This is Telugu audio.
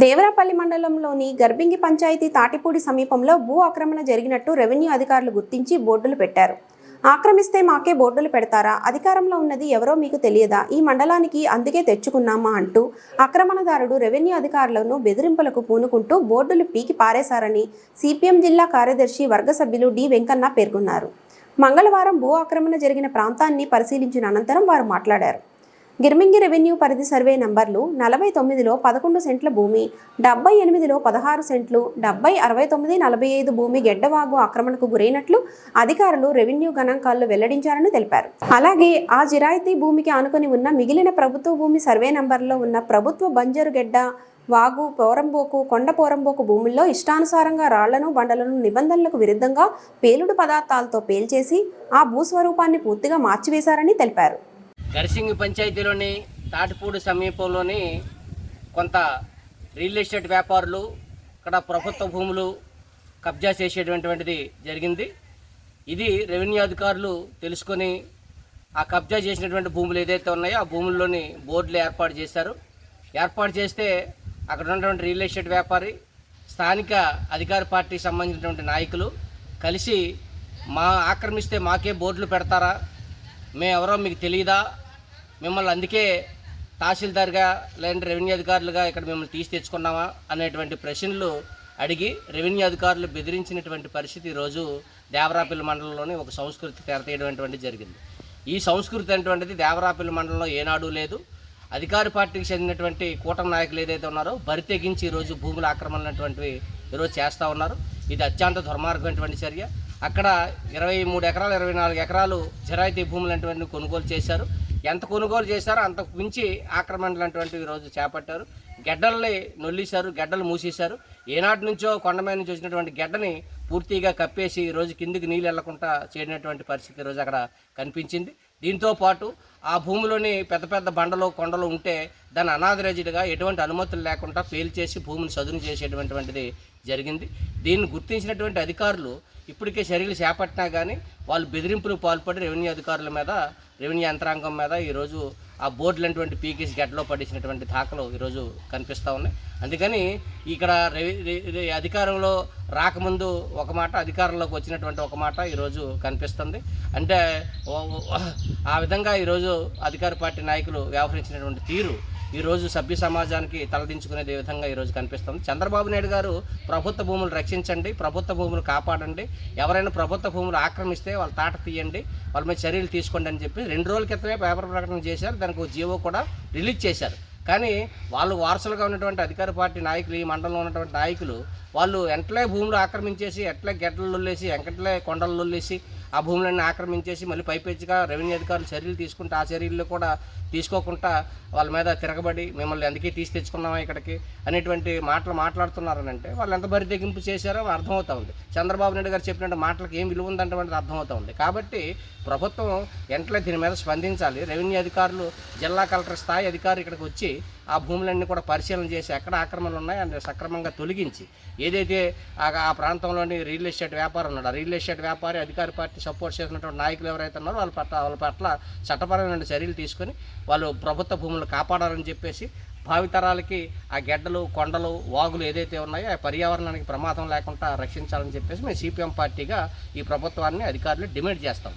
దేవరాపల్లి మండలంలోని గర్భింగి పంచాయతీ తాటిపూడి సమీపంలో భూ ఆక్రమణ జరిగినట్టు రెవెన్యూ అధికారులు గుర్తించి బోర్డులు పెట్టారు. ఆక్రమిస్తే మాకే బోర్డులు పెడతారా? అధికారంలో ఉన్నది ఎవరో మీకు తెలియదా? ఈ మండలానికి అందుకే తెచ్చుకున్నామా అంటూ ఆక్రమణదారుడు రెవెన్యూ అధికారులను బెదిరింపులకు పూనుకుంటూ బోర్డులు పీకి పారేశారని సిపిఎం జిల్లా కార్యదర్శి వర్గ సభ్యులు డి వెంకన్న పేర్కొన్నారు. మంగళవారం భూ ఆక్రమణ జరిగిన ప్రాంతాన్ని పరిశీలించిన అనంతరం వారు మాట్లాడారు. గిర్మింగి రెవెన్యూ పరిధి సర్వే నంబర్లు నలభై తొమ్మిదిలో పదకొండు సెంట్ల భూమి డెబ్బై ఎనిమిదిలో పదహారు సెంట్లు డెబ్బై అరవై తొమ్మిది నలభై ఐదు భూమి గెడ్డవాగు ఆక్రమణకు గురైనట్లు అధికారులు రెవెన్యూ గణాంకాల్లో వెల్లడించారని తెలిపారు. అలాగే ఆ జిరాయితీ భూమికి ఆనుకొని ఉన్న మిగిలిన ప్రభుత్వ భూమి సర్వే నంబర్లో ఉన్న ప్రభుత్వ బంజరు గెడ్డ వాగు పోరంబోకు కొండ పోరంబోకు భూముల్లో ఇష్టానుసారంగా రాళ్ళను బండలను నిబంధనలకు విరుద్ధంగా పేలుడు పదార్థాలతో పేల్చేసి ఆ భూస్వరూపాన్ని పూర్తిగా మార్చివేశారని తెలిపారు. గరిసింగి పంచాయతీలోని తాటిపూడి సమీపంలోని కొంత రియల్ ఎస్టేట్ వ్యాపారులు ఇక్కడ ప్రభుత్వ భూములు కబ్జా చేసేటటువంటిది జరిగింది. ఇది రెవెన్యూ అధికారులు తెలుసుకొని ఆ కబ్జా చేసినటువంటి భూములు ఏదైతే ఉన్నాయో ఆ భూముల్లోని బోర్డులు ఏర్పాటు చేశారు. ఏర్పాటు చేస్తే అక్కడ ఉన్నటువంటి రియల్ ఎస్టేట్ వ్యాపారి స్థానిక అధికార పార్టీకి సంబంధించినటువంటి నాయకులు కలిసి మా ఆక్రమిస్తే మాకే బోర్డులు పెడతారా? మేము ఎవరో మీకు తెలియదా మిమ్మల్ని అందుకే తహసీల్దార్గా లేదంటే రెవెన్యూ అధికారులుగా ఇక్కడ మిమ్మల్ని తీసి తెచ్చుకున్నామా అనేటువంటి ప్రశ్నలు అడిగి రెవెన్యూ అధికారులు బెదిరించినటువంటి పరిస్థితి ఈరోజు దేవరాపల్లి మండలంలోని ఒక సంస్కృతి తెరతీయడం జరిగింది. ఈ సంస్కృతి అనేటువంటిది దేవరాపల్లి మండలంలో ఏనాడు లేదు. అధికార పార్టీకి చెందినటువంటి కూటమి నాయకులు ఏదైతే ఉన్నారో బరి తెగించి ఈరోజు భూముల ఆక్రమణ అనేటువంటివి ఈరోజు చేస్తూ ఉన్నారు. ఇది అత్యంత దుర్మార్గమైనటువంటి చర్య. అక్కడ ఇరవై మూడు ఎకరాలు ఇరవై నాలుగు ఎకరాలు జరాయితీ భూములు అటువంటివి కొనుగోలు చేశారు. ఎంత కొనుగోలు చేశారో అంతకు మించి ఆక్రమణలు అటువంటివి ఈరోజు చేపట్టారు. గెడ్డల్ని నొల్లేశారు గెడ్డలు మూసేశారు. ఏనాటి నుంచో కొండ మీద నుంచి వచ్చినటువంటి గెడ్డని పూర్తిగా కప్పేసి ఈరోజు రోజు కిందికి నీళ్ళు వెళ్ళకుండా చేయనటువంటి పరిస్థితి ఈరోజు అక్కడ కనిపించింది. దీంతో పాటు ఆ భూమిలోని పెద్ద పెద్ద బండలు కొండలు ఉంటే దాన్ని అనాథరేజ్డ్గా ఎటువంటి అనుమతులు లేకుండా పేల్చేసి భూమిని చదును చేసేటువంటిది జరిగింది. దీన్ని గుర్తించినటువంటి అధికారులు ఇప్పటికే చర్యలు చేపట్టినా కానీ వాళ్ళు బెదిరింపులు పాల్పడి రెవెన్యూ అధికారుల మీద రెవెన్యూ యంత్రాంగం మీద ఈరోజు ఆ బోర్డులు అటువంటి పీకేసి గడ్డలో పడేసినటువంటి దాఖలు ఈరోజు కనిపిస్తూ ఉన్నాయి. అందుకని ఇక్కడ అధికారంలో రాకముందు ఒక మాట అధికారంలోకి వచ్చినటువంటి ఒక మాట ఈరోజు కనిపిస్తుంది. అంటే ఆ విధంగా ఈరోజు అధికార పార్టీ నాయకులు వ్యవహరించినటువంటి తీరు ఈరోజు సభ్య సమాజానికి తలదించుకునేది విధంగా ఈరోజు కనిపిస్తుంది. చంద్రబాబు నాయుడు గారు ప్రభుత్వ భూములు రక్షించండి ప్రభుత్వ భూములు కాపాడండి ఎవరైనా ప్రభుత్వ భూములు ఆక్రమిస్తే వాళ్ళ తాట తీయండి వాళ్ళ మీద చర్యలు తీసుకోండి అని చెప్పి రెండు రోజుల క్రితమే పేపర్ ప్రకటన చేశారు. దానికి జీవో కూడా రిలీజ్ చేశారు. కానీ వాళ్ళు వారసులుగా ఉన్నటువంటి అధికార పార్టీ నాయకులు ఈ మండలంలో ఉన్నటువంటి నాయకులు వాళ్ళు ఎంటలే భూములు ఆక్రమించేసి ఎట్లే గెడ్డలు లొల్లేసి ఎంకట్లే కొండలు లొల్లేసి ఆ భూములన్నీ ఆక్రమించేసి మళ్ళీ పైపెచ్చిగా రెవెన్యూ అధికారులు చర్యలు తీసుకుంటే ఆ చర్యలు కూడా తీసుకోకుండా వాళ్ళ మీద తిరగబడి మిమ్మల్ని అందుకే తీసి తెచ్చుకున్నామా ఇక్కడికి అనేటువంటి మాటలు మాట్లాడుతున్నారని అంటే వాళ్ళు ఎంత బరి తెగింపు చేశారో అర్థమవుతా ఉంది. చంద్రబాబు నాయుడు గారు చెప్పినట్టు మాటలకు ఏం విలువ ఉందంటే అర్థమవుతా ఉంది. కాబట్టి ప్రభుత్వం వెంటనే దీని మీద స్పందించాలి. రెవెన్యూ అధికారులు జిల్లా కలెక్టర్ స్థాయి అధికారులు ఇక్కడికి వచ్చి ఆ భూములన్నీ కూడా పరిశీలన చేసి ఎక్కడ ఆక్రమణలు ఉన్నాయి అని సక్రమంగా తొలగించి ఏదైతే ఆ ఆ ప్రాంతంలోని రియల్ ఎస్టేట్ వ్యాపారం ఉన్నాడు ఆ రియల్ ఎస్టేట్ వ్యాపారి అధికార పార్టీ సపోర్ట్ చేసినటువంటి నాయకులు ఎవరైతే ఉన్నారో వాళ్ళ పట్ల వాళ్ళ పట్ల చట్టపరమైన చర్యలు తీసుకొని వాళ్ళు ప్రభుత్వ భూములు కాపాడాలని చెప్పేసి భావితరాలకి ఆ గెడ్డలు కొండలు వాగులు ఏదైతే ఉన్నాయో ఆ పర్యావరణానికి ప్రమాదం లేకుండా రక్షించాలని చెప్పేసి మేము సిపిఎం పార్టీగా ఈ ప్రభుత్వాన్ని అధికారులు డిమాండ్ చేస్తాం.